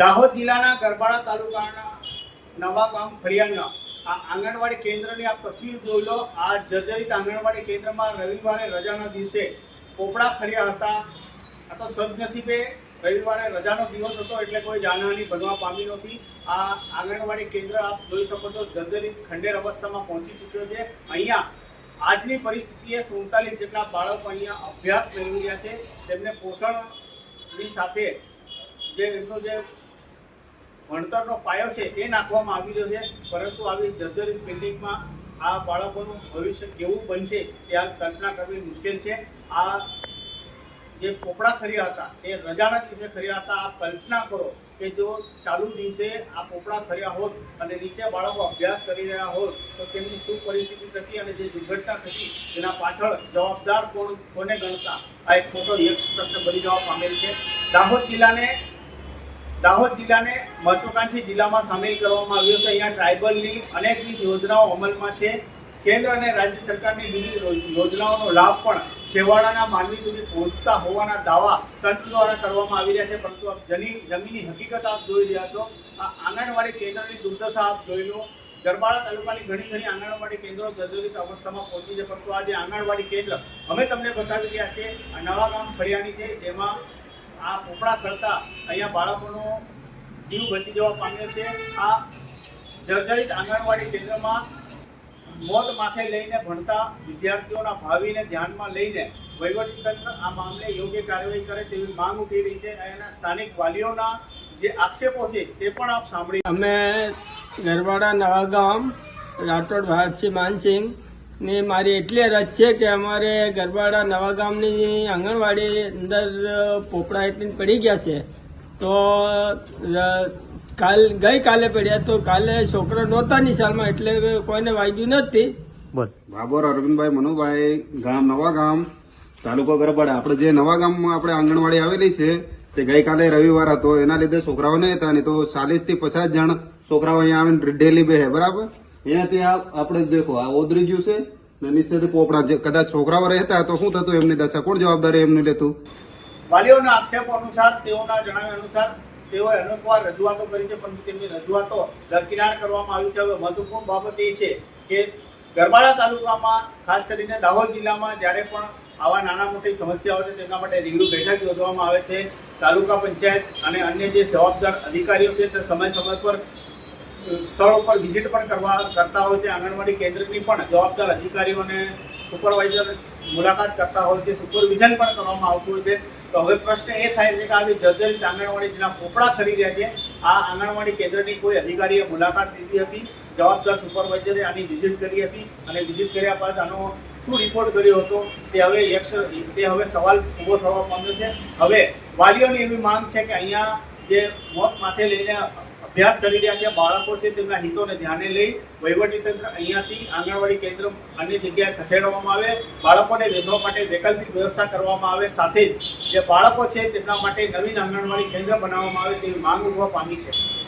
દાહોદ જિલ્લાના ગરબાડા તાલુકાના નવા ગામ ફળિયાના આ આંગણવાડી કેન્દ્રની આ તસવીર જોઈ લો. આ જર્જરિત આંગણવાડી કેન્દ્રમાં રવિવારે રજાના દિવસે પોપડા ફર્યા હતા. આ તો સદનસીબે રવિવારે રજાનો દિવસ હતો એટલે કોઈ જાનહાની બનવા પામી નહોતી. આ આંગણવાડી કેન્દ્ર આપ જોઈ શકો છો, જર્જરિત ખંડેર અવસ્થામાં પહોંચી ચૂક્યો છે. અહીંયા આજની પરિસ્થિતિએ સુડતાલીસ જેટલા બાળકો અહીંયા અભ્યાસ મેળવી રહ્યા છે. તેમને પોષણની સાથે જે એમનો જે ભણતરનો પાયો છે એ નાખવામાં આવી રહ્યો છે. પરંતુ આવી જર્જરિત બિલ્ડિંગમાં આ બાળકોનું ભવિષ્ય કેવું બનશે તે આ કલ્પના કરવી મુશ્કેલ છે. આ જે પોપડા ખર્યા હતા, એ રજાના દિવસે ખર્યા હતા. આ કલ્પના કરો કે જો ચાલુ દિવસે આ પોપડા ખર્યા હોત અને નીચે બાળકો અભ્યાસ કરી રહ્યા હોત, તો તેમની શું પરિસ્થિતિ થતી અને જે દુર્ઘટના થતી, તેના પાછળ જવાબદાર કોણ, કોને ગણતા? આ એક મોટો યક્ષ પ્રશ્ન બની જવા પામેલ છે. દાહોદ જિલ્લાને દાહોદ જિલ્લાને મહત્વાકાંક્ષી જિલ્લામાં સામેલ કરવામાં આવ્યો છે. અહીંયા ટ્રાઇબલની અનેકવિધ યોજનાઓ અમલમાં છે. કેન્દ્ર અને રાજ્ય સરકારની વિવિધ યોજનાઓનો લાભ પણ છેવાડાના માનવી સુધી પહોંચતા હોવાના દાવા તંત્ર દ્વારા કરવામાં આવી રહ્યા છે. પરંતુ આપ જમીન જમીની હકીકત આપ જોઈ રહ્યા છો. આ આંગણવાડી કેન્દ્રની દુર્દશા આપ જોઈ લો. ગરબાડા તાલુકાની ઘણી ઘણી આંગણવાડી કેન્દ્રો જર્જરિત અવસ્થામાં પહોંચી છે. પરંતુ આ જે આંગણવાડી કેન્દ્ર અમે તમને બતાવી રહ્યા છે આ નવા ગામ ફળિયાની છે. જેમાં આ પોપડા કરતા અહીંયા બાળકોનો જીવ બચી જવા પામ્યો છે. આ જર્જરિત આંગણવાડી કેન્દ્રમાં મોત માથે લઈને ભણતા વિદ્યાર્થીઓના ભાવિને ધ્યાનમાં લઈને વહીવટીતંત્ર આ મામલે યોગ્ય કાર્યવાહી કરે તેવી માંગ ઉઠી રહી છે. અને સ્થાનિક વાલીઓના જે આક્ષેપો છે તે પણ આપ સાંભળી અમે ગરવાડા નવાગામ રાઠોડ ભારતસિંહ માનસિંહ ને મારી એટલી રજ છે કે અમારે ગરબાડા નવા ગામની આંગણવાડી અંદર પોપડા એટલી પડી ગયા છે. તો કાલ ગઈ કાલે પડ્યા તો કાલે છોકરો નહોતા નિશાળમાં એટલે કોઈને વાગ્યું નથી. બાબર અરવિંદભાઈ મનુભાઈ ગામ નવા ગામ તાલુકો ગરબાડા. આપણે જે નવા ગામમાં આપણે આંગણવાડી આવેલી છે તે ગઈકાલે રવિવાર હતો. એના લીધે છોકરાઓ નહીં હતા નહીં તો ચાલીસથી પચાસ જણ છોકરાઓ અહીંયા આવીને ડેલી બે બરાબર? અહીંયાથી આ આપણે દેખો, આ ઓદરી ગયું છે ને નીચેથી પોપડા જે કદાચ છોકરાઓ રહેતા તો શું થતું એમની દશા? કોણ જવાબદારી એમની લેતું? વાલીઓના આક્ષેપો અનુસાર, તેઓના જણાવ્યા અનુસાર, તેઓએ અનેકવાર રજૂઆતો કરી છે, પરંતુ તેમની રજૂઆતો દરકિનાર કરવામાં આવી છે. હવે મહત્વપૂર્ણ બાબત એ છે કે ગરબાડા તાલુકામાં, ખાસ કરીને દાહોદ જિલ્લામાં, જ્યારે પણ આવા નાના મોટી સમસ્યાઓ છે તેમના માટે રીંગણું બેઠક યોજવામાં આવે છે. તાલુકા પંચાયત અને અન્ય જે જવાબદાર અધિકારીઓ છે, તે સમય સમય પર સ્થળ ઉપર વિઝિટ પણ કરવા કરતા હોય છે. આંગણવાડી કેન્દ્રની પણ જવાબદાર અધિકારીઓને સુપરવાઇઝર મુલાકાત કરતા હોય છે. સુપરવિઝન પણ કરવામાં આવતું હોય છે. તો હવે પ્રશ્ન એ થાય છે કે આવી જર્જરિત આંગણવાડી જેના પોપડા ખરી રહ્યા છે, આ આંગણવાડી કેન્દ્રની કોઈ અધિકારીએ મુલાકાત લીધી હતી? જવાબદાર સુપરવાઇઝરે આની વિઝિટ કરી હતી? અને વિઝિટ કર્યા બાદ આનો શું રિપોર્ટ કર્યો હતો? તે હવે યક્ષ, તે હવે સવાલ ઊભો થવા પામ્યો છે. હવે વાલીઓની એવી માંગ છે કે અહીંયા જે મોત માથે લઈને અભ્યાસ કરી રહ્યા છે, બાળકો છે તેમના હિતોને ધ્યાને લઈ વહીવટીતંત્ર અહીંયાથી આંગણવાડી કેન્દ્ર અન્ય જગ્યાએ ખસેડવામાં આવે, બાળકોને બેસવા માટે વૈકલ્પિક વ્યવસ્થા કરવામાં આવે, સાથે જ જે બાળકો છે તેમના માટે નવીન આંગણવાડી કેન્દ્ર બનાવવામાં આવે તેવી માંગ ઉઠવા પામી છે.